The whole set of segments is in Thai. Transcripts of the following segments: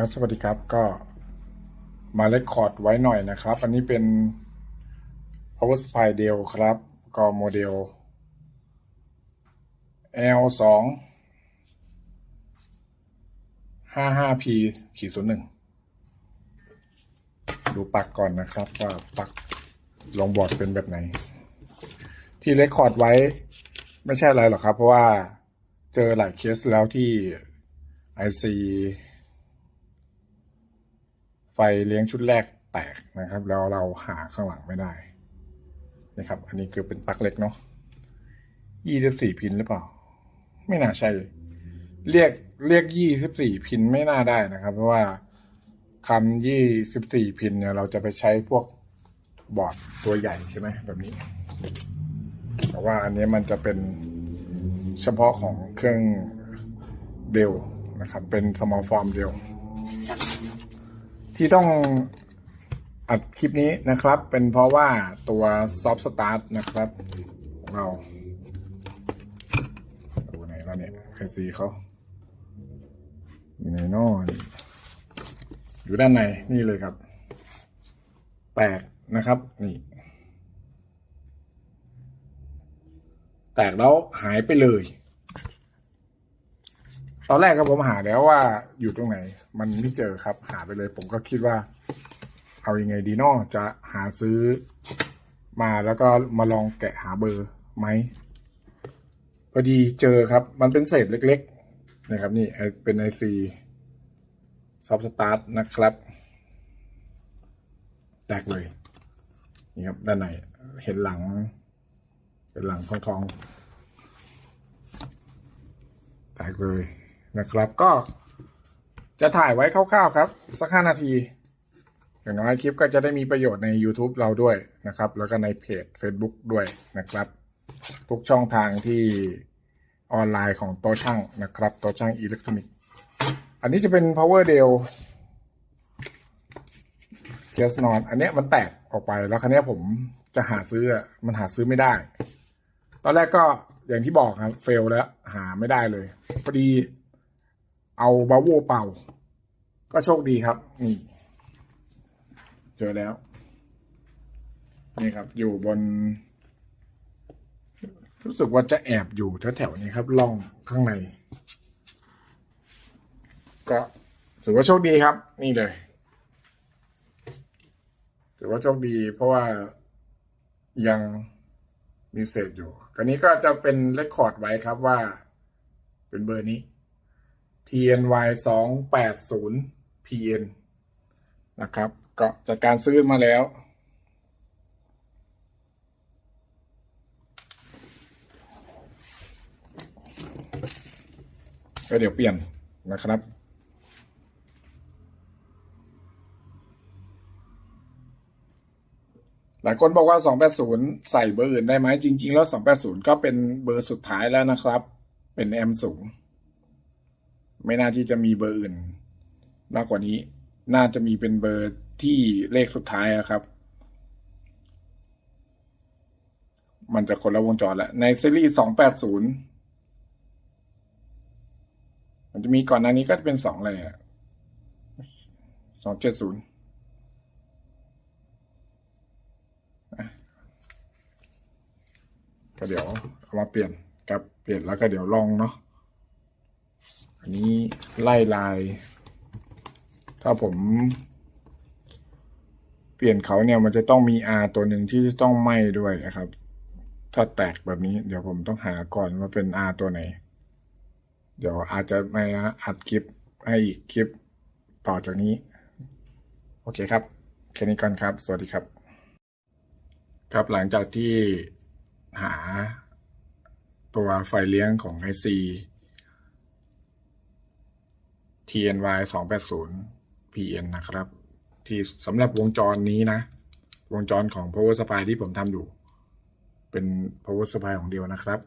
ครับสวัสดีครับก็มาเลคคอร์ดไว้หน่อยนะครับ อันนี้เป็น power supply เดียวครับ ก็โมเดล L สองห้าห้า P ขีดศูนย์หนึ่งดูปักก่อนนะครับว่าปักลงบอร์ดเป็นแบบไหน ที่เลคคอร์ดไว้ไม่ใช่อะไรหรอกครับ เพราะว่าเจอหลายเคสแล้วที่ IC ไฟเลี้ยงชุดแรกแตกนะครับ แล้วเราหาข้างหลังไม่ได้นะครับ อันนี้คือเป็นปลั๊กเล็กเนาะยี่สิบสี่พินหรือเปล่า ไม่น่าใช่ เรียกเรียกยี่สิบสี่พินไม่น่าได้นะครับ เพราะว่าคำยี่สิบสี่พินเนี่ย เราจะไปใช้พวกบอร์ดตัวใหญ่ใช่ไหมแบบนี้ แต่ว่าอันนี้มันจะเป็นเฉพาะของเครื่องเดลนะครับ เป็น small form เดล ที่ต้องอัดคลิปนี้นะครับ เป็นเพราะว่าตัว Soft Start นะครับของเราดูไหนแล้วเนี่ยไอซีเขาอยู่ในนอนอยู่ด้านในนี่เลยครับ แตกนะครับนี่ แตกแล้วหายไปเลย ตอนแรกครับผมหาแล้วว่าอยู่ตรงไหน มันไม่เจอครับ หาไปเลย ผมก็คิดว่า เอาอยัางไงดีนอจะหาซื้อมาแล้วก็มาลองแกะหาเบอร์ไหมพอดีเจอครับ มันเป็นเศษเล็กๆนะครับ นี่เป็นไอซีซับสตาร์ทนะครับ แตกเลยนี่ครับด้านในเห็นหลัง เป็นหลังทองทองๆแตกเลย นะครับ ก็จะถ่ายไว้คร่าวๆครับ สักห้านาที อย่างน้อยคลิปก็จะได้มีประโยชน์ใน YouTube เราด้วยนะครับ แล้วก็ในเพจ Facebook ด้วยนะครับ ทุกช่องทางที่ออนไลน์ของโตช่างนะครับโตช่างอิเล็กทรอนิกส์อันนี้จะเป็น power d e l เคสนอน อันนี้มันแตกออกไปแล้วครั้นี้ผมจะหาซื้อมันหาซื้อไม่ได้ ตอนแรกก็อย่างที่บอกครับเฟลแล้วหาไม่ได้เลยพอดี เอาบาโวเป่า ก็โชคดีครับ นี่ เจอแล้ว นี่ครับ อยู่บน รู้สึกว่าจะแอบอยู่แถวๆนี้ครับล่องข้างใน ก็ถือว่าโชคดีครับ นี่เลยถือว่าโชคดี เพราะว่ายังมีเศษอยู่กันนี้ก็จะเป็นเรคคอร์ดไว้ครับว่าเป็นเบอร์นี้ TNY สองแปดศูนย์ PN นะครับ ก็จัดการซื้อมาแล้วก็เดี๋ยวเปลี่ยนนะครับ หลายคนบอกว่า 280 ใส่เบอร์อื่นได้ไหม จริง ๆ แล้ว 280 ก็เป็นเบอร์สุดท้ายแล้วนะครับ เป็นแอมสูง ไม่น่าที่จะมีเบอร์อื่น มากกว่านี้ น่าจะมีเป็นเบอร์ที่เลขสุดท้ายครับ มันจะคนละวงจรแล้วในซีรีส์280มันจะมีก่อนหน้านี้ก็จะเป็นสองอะไรอะสองเจ็ดศูนย์ก็เดี๋ยวเอามาเปลี่ยนกับเปลี่ยนแล้วก็เดี๋ยวลองเนาะ อันนี้ไล่ลาย ถ้าผม เปลี่ยนเขาเนี่ยมันจะต้องมี R ตัวหนึ่งที่จะต้องไหม้ด้วยนะครับ ถ้าแตกแบบนี้ เดี๋ยวผมต้องหาก่อนว่าเป็น R ตัวไหน เดี๋ยวอาจจะมาอัดคลิปให้อีกคลิปต่อจากนี้ โอเคครับ แค่นี้ก่อนครับ สวัสดีครับ ครับหลังจากที่หาตัวไฟเลี้ยงของ IC TNY 280 PN นะครับ ที่สำหรับวงจรนี้นะ วงจรของ power supply ที่ผมทำอยู่ เป็น power supply ของเดียวนะครับ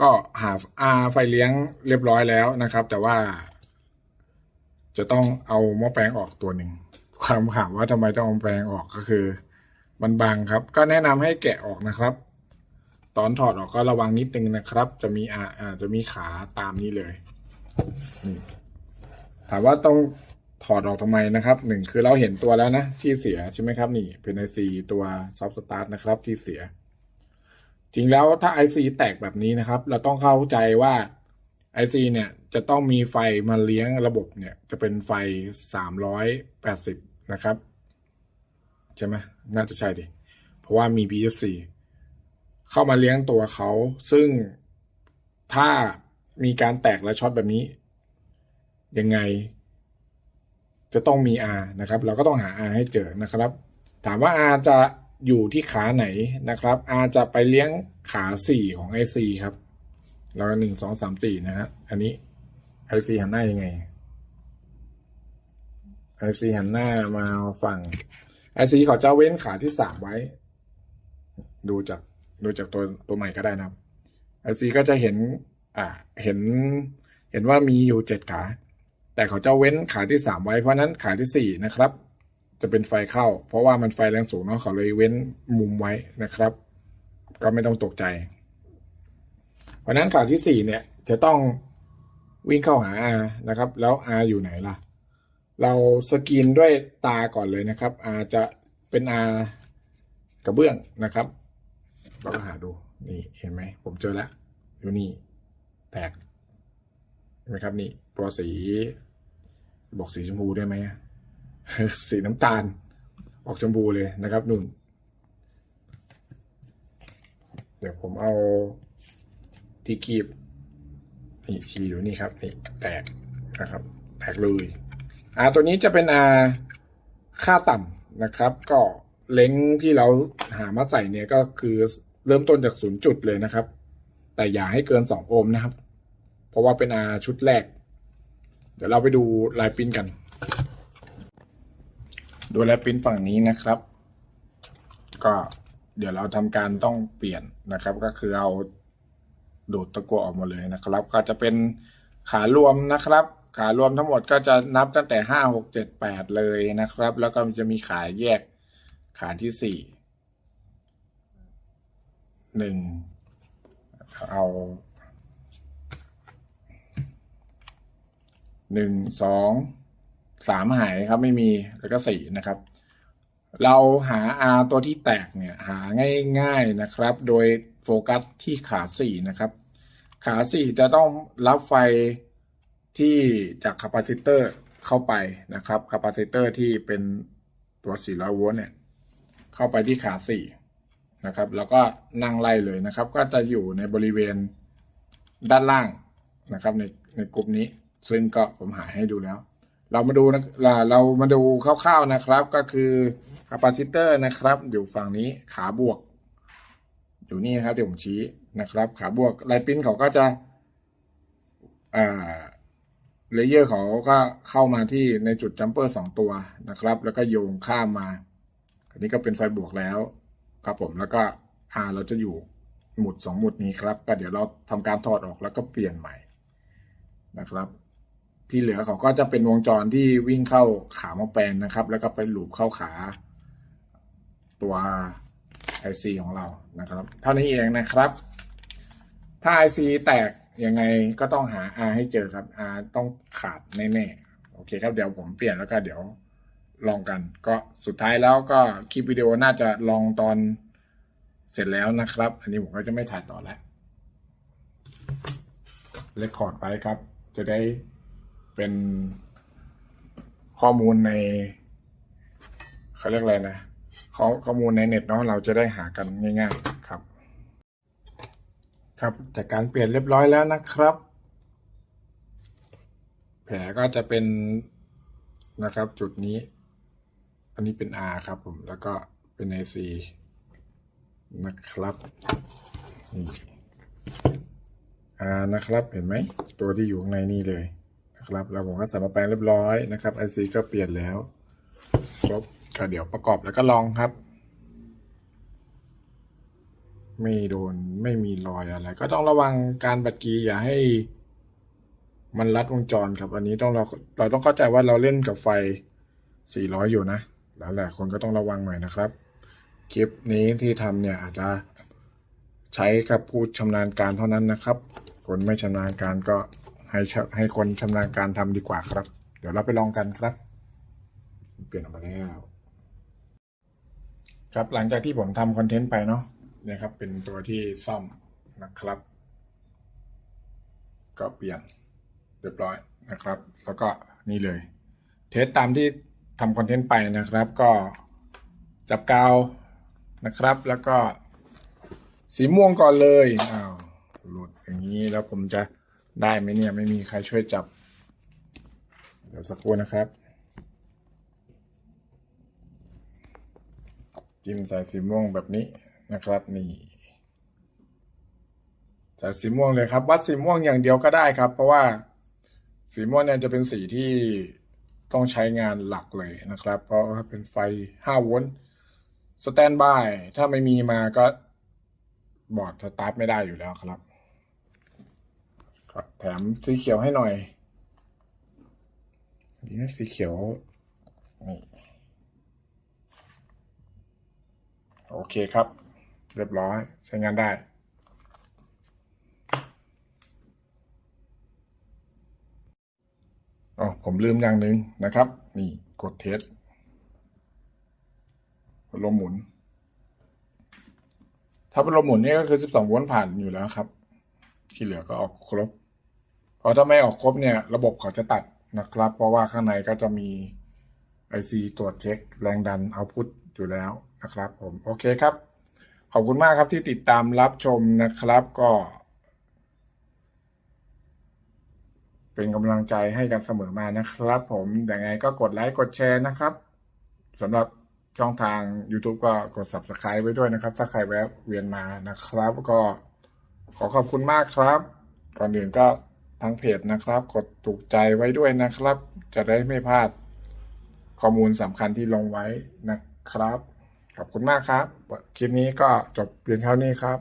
ก็หาอาไฟเลี้ยงเรียบร้อยแล้วนะครับ แต่ว่า จะต้องเอาหม้อแปลงออกตัวหนึ่งความถามว่าทำไมต้องเอาแปลงออกก็คือ มันบางครับ ก็แนะนำให้แกะออกนะครับ ตอนถอดออกก็ระวังนิดนึงนะครับ จะมีอาอ่าจะมีขาตามนี้เลย นี่ถามว่าต้องถอดออกทำไมนะครับหนึ่งคือเราเห็นตัวแล้วนะ ที่เสียใช่ไหมครับ นี่ เป็น IC ตัว Soft Start นะครับที่เสีย จริงแล้วถ้า IC แตกแบบนี้นะครับ เราต้องเข้าใจว่า IC เนี่ยจะต้องมีไฟมาเลี้ยงระบบเนี่ย จะเป็นไฟ380นะครับ ใช่ไหมน่าจะใช่ดิ เพราะว่ามี BFC เข้ามาเลี้ยงตัวเขา ซึ่งถ้า มีการแตกและช็อตแบบนี้ ยังไง จะต้องมี R นะครับ เราก็ต้องหา R ให้เจอนะครับ ถามว่า R จะอยู่ที่ขาไหนนะครับ R จะไปเลี้ยงขาสี่ของ IC ครับแล้วก็หนึ่งสองสามสี่นะฮะอันนี้ IC หันหน้ายังไง IC หันหน้ามาฝั่ง IC เขาจะเว้นขาที่สามไว้ ดูจากดูจากตัวตัวใหม่ก็ได้นะครับ IC ก็จะเห็น อ่าเห็นเห็นว่ามีอยู่เจ็ดขา แต่เขาจะเว้นขาที่สามไว้เพราะนั้นขาที่สี่นะครับ จะเป็นไฟเข้า เพราะว่ามันไฟแรงสูงเนาะเขาเลยเว้นมุมไว้นะครับ ก็ไม่ต้องตกใจ เพราะนั้นขาที่สี่เนี่ยจะต้องวิ่งเข้าหา R นะครับ แล้ว R อยู่ไหนล่ะ เราสกรีนด้วยตาก่อนเลยนะครับ R จะเป็น R กระเบื้องนะครับ เราก็หาดู นี่เห็นไหม ผมเจอแล้ว อยู่นี่ แตกเห็นไหมครับนี่ตัวสี บอกสีชมพูได้ไหมสีน้ำตาล ออกชมพูเลยนะครับนุ่น เดี๋ยวผมเอาที่กีบนี่ชีอยู่นี่ครับนี่แตกนะครับ แตกเลยอ่าตัวนี้จะเป็นอาค่าต่ำนะครับ ก็เล้งที่เราหามาใส่เนี่ยก็คือเริ่มต้นจากศูนย์จุดเลยนะครับ แต่อย่าให้เกินสองโอห์มนะครับ ราะว่าเป็นอาชุดแรก เดี๋ยวเราไปดูลายปิ้นกัน ดูลายปิ้นฝั่งนี้นะครับ ก็เดี๋ยวเราทำการต้องเปลี่ยนนะครับ ก็คือเอาดูดตะกั่วออกมาเลยนะครับ ก็จะเป็นขารวมนะครับ ขารวมทั้งหมดก็จะนับตั้งแต่ห้าหกเจ็ดแปดเลยนะครับ แล้วก็จะมีขาแยกขาที่สี่หนึ่งเอา หนึ่งสองสามหายครับไม่มีแล้วก็สี่นะครับ เราหา R ตัวที่แตกเนี่ยหาง่ายๆนะครับ โดยโฟกัสที่ขาสี่นะครับ ขาสี่จะต้องรับไฟที่จากคาปาซิเตอร์เข้าไปนะครับคาปาซิเตอร์ที่เป็นตัว400โวลต์เนี่ยเข้าไปที่ขาสี่นะครับ แล้วก็นั่งไล่เลยนะครับ ก็จะอยู่ในบริเวณด้านล่างนะครับในในกลุ่มนี้ ซึ่งก็ผมหาให้ดูแล้ว เรามาดูนะเราเรามาดูคร่าวๆนะครับ ก็คือคาปาซิเตอร์นะครับ อยู่ฝั่งนี้ขาบวก อยู่นี่นะครับเดี๋ยวผมชี้นะครับ ขาบวกลายปิ้นเขาก็จะเลเยอร์เขาก็เข้ามาที่ในจุดจัมเปอร์สองตัวนะครับ แล้วก็โยงข้ามมาอันนี้ก็เป็นไฟบวกแล้วครับผมแล้วก็อาเราจะอยู่หมุดสองหมุดนี้ครับ ก็เดี๋ยวเราทำการถอดออกแล้วก็เปลี่ยนใหม่นะครับ ที่เหลือเขาก็จะเป็นวงจรที่วิ่งเข้าขาหมอแปลงนะครับ แล้วก็ไปหลูบเข้าขาตัว IC ของเรานะครับ เท่านี้เองนะครับ ถ้า IC แตกยังไงก็ต้องหา R ให้เจอครับ R ต้องขาดแน่ๆโอเคครับเดี๋ยวผมเปลี่ยนแล้วก็เดี๋ยวลองกัน ก็สุดท้ายแล้วก็คลิปวิดีโอน่าจะลองตอนเสร็จแล้วนะครับ อันนี้ผมก็จะไม่ถ่ายต่อแล้วเลคคอร์ดไปครับ จะได้ เป็นข้อมูลในเขาเรียกอะไรนะข้อข้อมูลในเน็ตเนาะเราจะได้หากันง่าย ๆครับ ครับจากการเปลี่ยนเรียบร้อยแล้วนะครับ แผลก็จะเป็นนะครับ จุดนี้ อันนี้เป็น R ครับผมแล้วก็เป็น AC นะครับนี่ R นะครับ เห็นไหม ตัวที่อยู่ข้างในนี่เลย นะครับแล้วผมก็ใส่มาแปลงเรียบร้อยนะครับ IC ก็เปลี่ยนแล้วครบก็เดี๋ยวประกอบแล้วก็ลองครับ ไม่โดนไม่มีรอยอะไร ก็ต้องระวังการบัดกีอย่าให้ มันลัดวงจรครับ อันนี้ต้องเราเราต้องเข้าใจว่าเราเล่นกับไฟ 400 อยู่นะแล้วหลายคนก็ต้องระวังหน่อยนะครับ คลิปนี้ที่ทำเนี่ยอาจจะใช้กับผู้ชำนาญการเท่านั้นนะครับ คนไม่ชำนาญการก็ ให้ให้คนชำนาญการทำดีกว่าครับเดี๋ยวดี๋ยวเราไปลองกันครับ เปลี่ยนออกมาแล้ว ครับหลังจากที่ผมทำคอนเทนต์ไปเนาะเนี่ยครับ เป็นตัวที่ซ่อมนะครับ ก็เปลี่ยนเรียบร้อยนะครับ แล้วก็นี่เลย เทสตามที่ทำคอนเทนต์ไปนะครับ ก็จับกาวนะครับ แล้วก็สีม่วงก่อนเลยอ้าวหลุดอย่างนี้แล้วผมจะ ได้ไหมเนี่ย ไม่มีใครช่วยจับ เดี๋ยวสักครู่นะครับ จิ้มใส่สีม่วงแบบนี้นะครับนี่ใส่สีม่วงเลยครับ วัดสีม่วงอย่างเดียวก็ได้ครับ เพราะว่าสีม่วงเนี่ยจะเป็นสีที่ต้องใช้งานหลักเลยนะครับ เพราะว่าเป็นไฟ 5 โวลต์สแตนบาย ถ้าไม่มีมาก็บอร์ดสตาร์ทไม่ได้อยู่แล้วครับ ก็แถมสีเขียวให้หน่อยนี่นะสีเขียวนี่โอเคครับ เรียบร้อยใช้งานได้อ๋อผมลืมอย่างหนึ่งนะครับ นี่กดเทสพัดลมหมุน ถ้าพัดลมหมุนนี่ก็คือ 12 โวลต์ผ่านอยู่แล้วครับ ที่เหลือก็ออกครบ ราะถ้าไม่ออกครบเนี่ยระบบเขาจะตัดนะครับ เพราะว่าข้างในก็จะมี IC ตรวจเช็คแรงดันเอาพุทอยู่แล้วนะครับผมโอเคครับ ขอบคุณมากครับที่ติดตามรับชมนะครับก็ เป็นกำลังใจให้กันเสมอมานะครับ ผมยังไงก็กดไลค์กดแชร์นะครับสำหรับช่องทาง YouTube ก็กด Subscribe ไว้ด้วยนะครับ ถ้าใครแวะเวียนมานะครับ ก็ขอขอบคุณมากครับ ก่อนอื่นก็ ทั้งเพจนะครับ กดถูกใจไว้ด้วยนะครับ จะได้ไม่พลาดข้อมูลสำคัญที่ลงไว้นะครับ ขอบคุณมากครับ คลิปนี้ก็จบเพียงเท่านี้ครับ